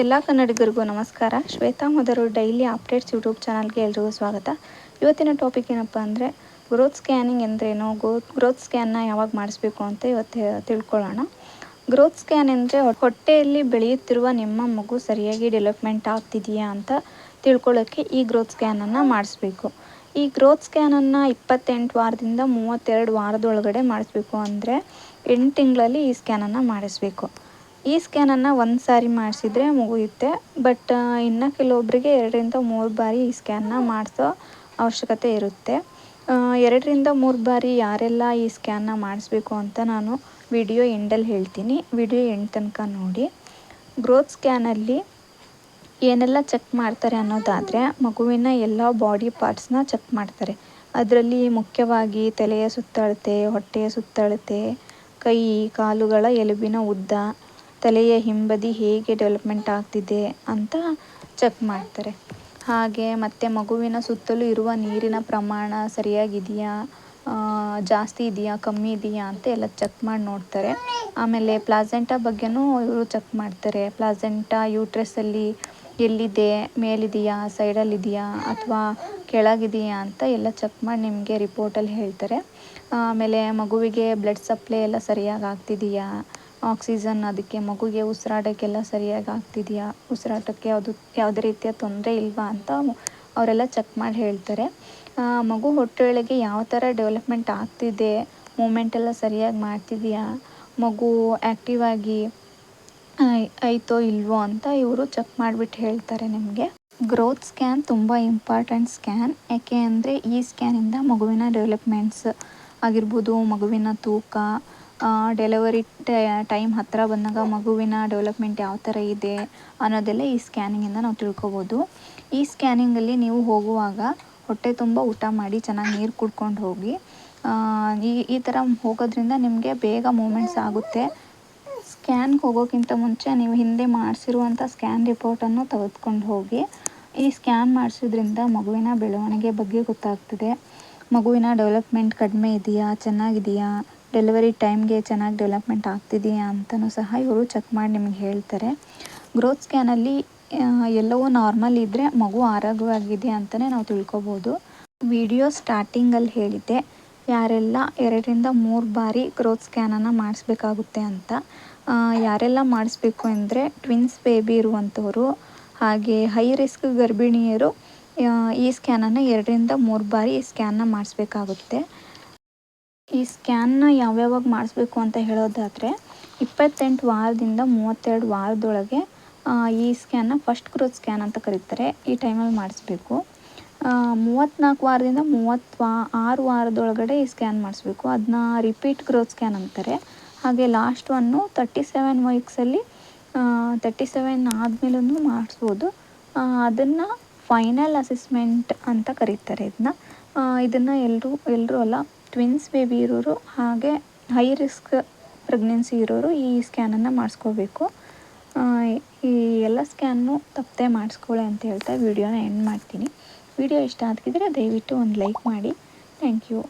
ಎಲ್ಲ ಕನ್ನಡಿಗರಿಗೂ ನಮಸ್ಕಾರ. ಶ್ವೇತಾ ಮೊದರು ಡೈಲಿ ಅಪ್ಡೇಟ್ಸ್ ಯೂಟ್ಯೂಬ್ ಚಾನಲ್ಗೆ ಎಲ್ರಿಗೂ ಸ್ವಾಗತ. ಇವತ್ತಿನ ಟಾಪಿಕ್ ಏನಪ್ಪ ಅಂದರೆ ಗ್ರೋತ್ ಸ್ಕ್ಯಾನಿಂಗ್ ಎಂದರೇನು? ಗೋ ಗ್ರೋತ್ ಸ್ಕ್ಯಾನ್ನ ಯಾವಾಗ ಮಾಡಿಸ್ಬೇಕು ಅಂತ ಇವತ್ತು ತಿಳ್ಕೊಳ್ಳೋಣ. ಗ್ರೋತ್ ಸ್ಕ್ಯಾನ್ ಅಂದರೆ ಹೊಟ್ಟೆಯಲ್ಲಿ ಬೆಳೆಯುತ್ತಿರುವ ನಿಮ್ಮ ಮಗು ಸರಿಯಾಗಿ ಡೆವಲಪ್ಮೆಂಟ್ ಆಗ್ತಿದೆಯಾ ಅಂತ ತಿಳ್ಕೊಳ್ಳೋಕ್ಕೆ ಈ ಗ್ರೋತ್ ಸ್ಕ್ಯಾನನ್ನು ಮಾಡಿಸ್ಬೇಕು. ಈ ಗ್ರೋತ್ ಸ್ಕ್ಯಾನನ್ನು ಇಪ್ಪತ್ತೆಂಟು ವಾರದಿಂದ ಮೂವತ್ತೆರಡು ವಾರದೊಳಗಡೆ ಮಾಡಿಸ್ಬೇಕು ಅಂದರೆ ಎಂಟು ತಿಂಗಳಲ್ಲಿ ಈ ಸ್ಕ್ಯಾನನ್ನು ಮಾಡಿಸ್ಬೇಕು. ಈ ಸ್ಕ್ಯಾನನ್ನು ಒಂದು ಸಾರಿ ಮಾಡಿಸಿದ್ರೆ ಮುಗಿಯುತ್ತೆ. ಬಟ್ ಇನ್ನು ಕೆಲವೊಬ್ಬರಿಗೆ ಎರಡರಿಂದ ಮೂರು ಬಾರಿ ಈ ಸ್ಕ್ಯಾನನ್ನ ಮಾಡಿಸೋ ಅವಶ್ಯಕತೆ ಇರುತ್ತೆ. ಎರಡರಿಂದ ಮೂರು ಬಾರಿ ಯಾರೆಲ್ಲ ಈ ಸ್ಕ್ಯಾನನ್ನ ಮಾಡಿಸ್ಬೇಕು ಅಂತ ನಾನು ವಿಡಿಯೋ ಎಂಡಲ್ಲಿ ಹೇಳ್ತೀನಿ. ವಿಡಿಯೋ ಎಂಡ್ ತನಕ ನೋಡಿ. ಗ್ರೋತ್ ಸ್ಕ್ಯಾನಲ್ಲಿ ಏನೆಲ್ಲ ಚೆಕ್ ಮಾಡ್ತಾರೆ ಅನ್ನೋದಾದರೆ ಮಗುವಿನ ಎಲ್ಲ ಬಾಡಿ ಪಾರ್ಟ್ಸ್ನ ಚೆಕ್ ಮಾಡ್ತಾರೆ. ಅದರಲ್ಲಿ ಮುಖ್ಯವಾಗಿ ತಲೆಯ ಸುತ್ತಳತೆ, ಹೊಟ್ಟೆಯ ಸುತ್ತಳತೆ, ಕೈ, ಕಾಲುಗಳ ಎಲುಬಿನ ಉದ್ದ ತಲೆಯ ಹಿಂಬದಿ ಹೇಗೆ ಡೆವಲಪ್ಮೆಂಟ್ ಆಗ್ತಿದೆ ಅಂತ ಚೆಕ್ ಮಾಡ್ತಾರೆ. ಹಾಗೆ ಮತ್ತು ಮಗುವಿನ ಸುತ್ತಲೂ ಇರುವ ನೀರಿನ ಪ್ರಮಾಣ ಸರಿಯಾಗಿದೆಯಾ ಜಾಸ್ತಿ ಇದೆಯಾ, ಕಮ್ಮಿ ಇದೆಯಾ ಅಂತ ಎಲ್ಲ ಚೆಕ್ ಮಾಡಿ ನೋಡ್ತಾರೆ. ಆಮೇಲೆ ಪ್ಲಾಸೆಂಟಾ ಬಗ್ಗೆನೂ ಇವರು ಚೆಕ್ ಮಾಡ್ತಾರೆ. ಪ್ಲಾಸೆಂಟಾ ಯೂಟ್ರೆಸ್ಸಲ್ಲಿ ಎಲ್ಲಿದೆ, ಮೇಲಿದೆಯಾ, ಸೈಡಲ್ಲಿದೆಯಾ ಅಥವಾ ಕೆಳಗಿದೆಯಾ ಅಂತ ಎಲ್ಲ ಚೆಕ್ ಮಾಡಿ ನಿಮಗೆ ರಿಪೋರ್ಟಲ್ಲಿ ಹೇಳ್ತಾರೆ. ಆಮೇಲೆ ಮಗುವಿಗೆ ಬ್ಲಡ್ ಸಪ್ಲೈ ಎಲ್ಲ ಸರಿಯಾಗಿ ಆಗ್ತಿದೆಯಾ ಆಕ್ಸಿಜನ್, ಅದಕ್ಕೆ ಮಗುಗೆ ಉಸಿರಾಟಕ್ಕೆಲ್ಲ ಸರಿಯಾಗಿ ಆಗ್ತಿದೆಯಾ? ಉಸಿರಾಟಕ್ಕೆ ಯಾವುದು, ಯಾವುದೇ ರೀತಿಯ ತೊಂದರೆ ಇಲ್ವಾ ಅಂತ ಅವರೆಲ್ಲ ಚೆಕ್ ಮಾಡಿ ಹೇಳ್ತಾರೆ. ಮಗು ಹೊಟ್ಟೆಯೊಳಗೆ ಯಾವ ಥರ ಡೆವಲಪ್ಮೆಂಟ್ ಆಗ್ತಿದೆ? ಮೂಮೆಂಟ್ ಎಲ್ಲ ಸರಿಯಾಗಿ ಮಾಡ್ತಿದೆಯಾ? ಮಗು ಆ್ಯಕ್ಟಿವ್ ಆಗಿ ಐತೋ ಇಲ್ವೋ ಅಂತ ಇವರು ಚೆಕ್ ಮಾಡಿಬಿಟ್ಟು ಹೇಳ್ತಾರೆ ನಿಮಗೆ. ಗ್ರೋತ್ ಸ್ಕ್ಯಾನ್ ತುಂಬ ಇಂಪಾರ್ಟೆಂಟ್ ಸ್ಕ್ಯಾನ್ ಯಾಕೆ ಅಂದರೆ ಈ ಸ್ಕ್ಯಾನಿಂದ ಮಗುವಿನ ಡೆವಲಪ್ಮೆಂಟ್ಸ್ ಆಗಿರ್ಬೋದು, ಮಗುವಿನ ತೂಕ ಡೆಲಿವರಿ ಟೈಮ್ ಹತ್ತಿರ ಬಂದಾಗ ಮಗುವಿನ ಡೆವಲಪ್ಮೆಂಟ್ ಯಾವ ಥರ ಇದೆ ಅನ್ನೋದೆಲ್ಲ ಈ ಸ್ಕ್ಯಾನಿಂಗಿಂದ ನಾವು ತಿಳ್ಕೊಬೋದು. ಈ ಸ್ಕ್ಯಾನಿಂಗಲ್ಲಿ ನೀವು ಹೋಗುವಾಗ ಹೊಟ್ಟೆ ತುಂಬ ಊಟ ಮಾಡಿ ಚೆನ್ನಾಗಿ ನೀರು ಕುಡ್ಕೊಂಡು ಹೋಗಿ. ಈ ಈ ಥರ ಹೋಗೋದ್ರಿಂದ ನಿಮಗೆ ಬೇಗ ಮೂಮೆಂಟ್ಸ್ ಆಗುತ್ತೆ. ಸ್ಕ್ಯಾನ್ಗೆ ಹೋಗೋಕ್ಕಿಂತ ಮುಂಚೆ ನೀವು ಹಿಂದೆ ಮಾಡಿಸಿರುವಂಥ ಸ್ಕ್ಯಾನ್ ರಿಪೋರ್ಟನ್ನು ತೆಗೆದುಕೊಂಡು ಹೋಗಿ, ಈ ಸ್ಕ್ಯಾನ್ ಮಾಡಿಸೋದ್ರಿಂದ ಮಗುವಿನ ಬೆಳವಣಿಗೆ ಬಗ್ಗೆ ಗೊತ್ತಾಗ್ತದೆ. ಮಗುವಿನ ಡೆವಲಪ್ಮೆಂಟ್ ಕಡಿಮೆ ಇದೆಯಾ? ಚೆನ್ನಾಗಿದೆಯಾ? ಡೆಲಿವರಿ ಟೈಮ್ಗೆ ಚೆನ್ನಾಗಿ ಡೆವಲಪ್ಮೆಂಟ್ ಆಗ್ತಿದೆಯಾ ಅಂತಲೂ ಸಹ ಇವರು ಚೆಕ್ ಮಾಡಿ ನಿಮಗೆ ಹೇಳ್ತಾರೆ. ಗ್ರೋತ್ ಸ್ಕ್ಯಾನಲ್ಲಿ ಎಲ್ಲವೂ ನಾರ್ಮಲ್ ಇದ್ದರೆ ಮಗು ಆರೋಗ್ಯವಾಗಿದೆ ಅಂತಲೇ ನಾವು ತಿಳ್ಕೊಬೋದು. ವಿಡಿಯೋ ಸ್ಟಾರ್ಟಿಂಗಲ್ಲಿ ಹೇಳಿದ್ದೆ, ಯಾರೆಲ್ಲ ಎರಡರಿಂದ ಮೂರು ಬಾರಿ ಗ್ರೋತ್ ಸ್ಕ್ಯಾನನ್ನು ಮಾಡಿಸ್ಬೇಕಾಗುತ್ತೆ ಅಂತ. ಯಾರೆಲ್ಲ ಮಾಡಿಸ್ಬೇಕು ಅಂದರೆ ಟ್ವಿನ್ಸ್ ಬೇಬಿ ಇರುವಂಥವರು ಹಾಗೆ ಹೈ ರಿಸ್ಕ್ ಗರ್ಭಿಣಿಯರು ಈ ಸ್ಕ್ಯಾನನ್ನು ಎರಡರಿಂದ ಮೂರು ಬಾರಿ ಈ ಸ್ಕ್ಯಾನ್ನ ಮಾಡಿಸ್ಬೇಕಾಗುತ್ತೆ. ಈ ಸ್ಕ್ಯಾನ್ನ ಯಾವ್ಯಾವಾಗ ಮಾಡಿಸ್ಬೇಕು ಅಂತ ಹೇಳೋದಾದರೆ, ಇಪ್ಪತ್ತೆಂಟು ವಾರದಿಂದ ಮೂವತ್ತೆರಡು ವಾರದೊಳಗೆ ಈ ಸ್ಕ್ಯಾನ್ನ ಫಸ್ಟ್ ಗ್ರೋತ್ ಸ್ಕ್ಯಾನ್ ಅಂತ ಕರೀತಾರೆ. ಈ ಟೈಮಲ್ಲಿ ಮಾಡಿಸ್ಬೇಕು. ಮೂವತ್ತ್ನಾಲ್ಕು ವಾರದಿಂದ ಮೂವತ್ತು ವಾ, ಆರು ವಾರದೊಳಗಡೆ ಈ ಸ್ಕ್ಯಾನ್ ಮಾಡಿಸ್ಬೇಕು. ಅದನ್ನ ರಿಪೀಟ್ ಗ್ರೋತ್ ಸ್ಕ್ಯಾನ್ ಅಂತಾರೆ. ಹಾಗೆ ಲಾಸ್ಟ್ ಒನ್ನು ತರ್ಟಿ ಸೆವೆನ್ ವೀಕ್ಸಲ್ಲಿ ತರ್ಟಿ ಸೆವೆನ್ ಆದಮೇಲೂ ಮಾಡಿಸ್ಬೋದು. ಅದನ್ನು ಫೈನಲ್ ಅಸೆಸ್ಮೆಂಟ್ ಅಂತ ಕರೀತಾರೆ ಇದನ್ನ ಇದನ್ನು ಎಲ್ಲರೂ ಎಲ್ಲರೂ ಅಲ್ಲ ಟ್ವಿನ್ಸ್ ಬೇಬಿ ಇರೋರು, ಹಾಗೆ ಹೈ ರಿಸ್ಕ್ ಪ್ರೆಗ್ನೆನ್ಸಿ ಇರೋರು ಈ ಸ್ಕ್ಯಾನನ್ನು ಮಾಡಿಸ್ಕೋಬೇಕು. ಈ ಎಲ್ಲ ಸ್ಕ್ಯಾನ್ನು ತಪ್ಪದೆ ಮಾಡಿಸ್ಕೊಳ್ಳಿ ಅಂತ ಹೇಳ್ತಾ ವಿಡಿಯೋನ ಎಂಡ್ ಮಾಡ್ತೀನಿ. ವಿಡಿಯೋ ಇಷ್ಟ ಆಗಿದ್ರೆ ದಯವಿಟ್ಟು ಒಂದು ಲೈಕ್ ಮಾಡಿ. Thank you